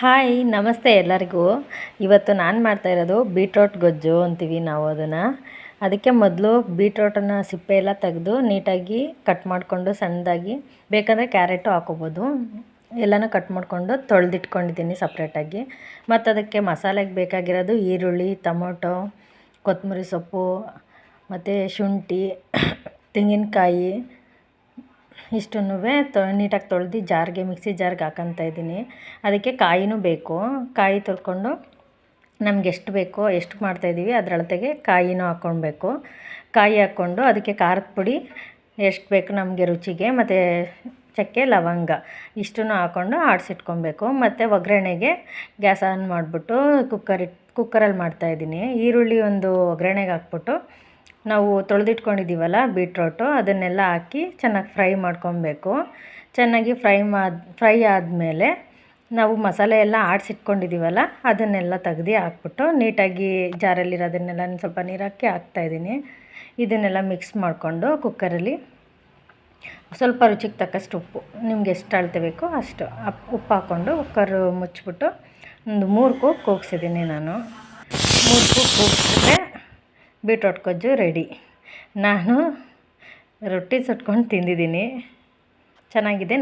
Hi, ನಮಸ್ತೆ ಎಲ್ಲರಿಗೂ. ಇವತ್ತು ನಾನು ಮಾಡ್ತಾ ಇರೋದು ಬೀಟ್ರೋಟ್ ಗೊಜ್ಜು ಅಂತೀವಿ ನಾವು ಅದನ್ನು. ಅದಕ್ಕೆ ಮೊದಲು ಬೀಟ್ರೋಟನ್ನು ಸಿಪ್ಪೆ ಎಲ್ಲ ತೆಗೆದು ನೀಟಾಗಿ ಕಟ್ ಮಾಡಿಕೊಂಡು ಸಣ್ಣದಾಗಿ ಬೇಕಂದರೆ ಕ್ಯಾರೆಟು ಹಾಕೋಬೋದು. ಎಲ್ಲನೂ ಕಟ್ ಮಾಡಿಕೊಂಡು ತೊಳೆದಿಟ್ಕೊಂಡಿದ್ದೀನಿ ಸಪ್ರೇಟಾಗಿ. ಮತ್ತು ಅದಕ್ಕೆ ಮಸಾಲೆಗೆ ಬೇಕಾಗಿರೋದು ಈರುಳ್ಳಿ, ಟೊಮೊಟೊ, ಕೊತ್ತಂಬರಿ ಸೊಪ್ಪು, ಮತ್ತು ಶುಂಠಿ, ತೆಂಗಿನಕಾಯಿ ಇಷ್ಟನ್ನೂ ತೊ, ನೀಟಾಗಿ ತೊಳೆದು ಜಾರ್ಗೆ, ಮಿಕ್ಸಿ ಜಾರ್ಗೆ ಹಾಕೊತ ಇದ್ದೀನಿ. ಅದಕ್ಕೆ ಕಾಯಿನೂ ಬೇಕು. ಕಾಯಿ ತೊಳ್ಕೊಂಡು ನಮ್ಗೆ ಎಷ್ಟು ಬೇಕೋ ಎಷ್ಟು ಮಾಡ್ತಾಯಿದ್ದೀವಿ ಅದರೊಳತೆಗೆ ಕಾಯಿನೂ ಹಾಕ್ಕೊಳ್ಬೇಕು ಕಾಯಿ ಹಾಕ್ಕೊಂಡು ಅದಕ್ಕೆ ಖಾರದ ಪುಡಿ, ಎಷ್ಟು ಬೇಕು ನಮಗೆ ರುಚಿಗೆ, ಮತ್ತು ಚಕ್ಕೆ, ಲವಂಗ ಇಷ್ಟನ್ನು ಹಾಕ್ಕೊಂಡು ಆಡಿಸಿಟ್ಕೊಬೇಕು ಮತ್ತು ಒಗ್ಗರಣೆಗೆ ಗ್ಯಾಸ್ ಆನ್ ಮಾಡಿಬಿಟ್ಟು ಕುಕ್ಕರ್ ಇಟ್ಟು ಕುಕ್ಕರಲ್ಲಿ ಮಾಡ್ತಾಯಿದ್ದೀನಿ ಈರುಳ್ಳಿ ಒಂದು ಒಗ್ಗರಣೆಗೆ ಹಾಕ್ಬಿಟ್ಟು ನಾವು ತೊಳೆದಿಟ್ಕೊಂಡಿದ್ದೀವಲ್ಲ ಬೀಟ್ರೋಟು, ಅದನ್ನೆಲ್ಲ ಹಾಕಿ ಚೆನ್ನಾಗಿ ಫ್ರೈ ಮಾಡ್ಕೊಬೇಕು. ಚೆನ್ನಾಗಿ ಫ್ರೈ ಮಾದ, ಫ್ರೈ ಆದಮೇಲೆ ನಾವು ಮಸಾಲೆ ಎಲ್ಲ ಆಡಿಸಿಟ್ಕೊಂಡಿದ್ದೀವಲ್ಲ, ಅದನ್ನೆಲ್ಲ ತೆಗ್ದು ಹಾಕ್ಬಿಟ್ಟು ನೀಟಾಗಿ ಜಾರಲ್ಲಿರೋದನ್ನೆಲ್ಲ ಸ್ವಲ್ಪ ನೀರು ಹಾಕಿ ಹಾಕ್ತಾಯಿದ್ದೀನಿ ಇದನ್ನೆಲ್ಲ ಮಿಕ್ಸ್ ಮಾಡಿಕೊಂಡು ಕುಕ್ಕರಲ್ಲಿ ಸ್ವಲ್ಪ ರುಚಿಗೆ ತಕ್ಕಷ್ಟು ಉಪ್ಪು, ನಿಮ್ಗೆ ಎಷ್ಟು ಅಳತೆ ಬೇಕೋ ಅಷ್ಟು ಉಪ್ಪು ಹಾಕ್ಕೊಂಡು ಕುಕ್ಕರು ಮುಚ್ಚಿಬಿಟ್ಟು ಒಂದು ಮೂರು ಕೂಗು ಕೂಗ್ಸಿದ್ದೀನಿ ನಾನು. ಮೂರು ಕೂಗು ಕೂಗಿಸಿದ್ರೆ ಬೀಟ್ರೋಟ್ ಗೊಜ್ಜು ರೆಡಿ. ನಾನು ರೊಟ್ಟಿ ಸುಟ್ಕೊಂಡು ತಿಂದಿದ್ದೀನಿ. ಚೆನ್ನಾಗಿದೆ?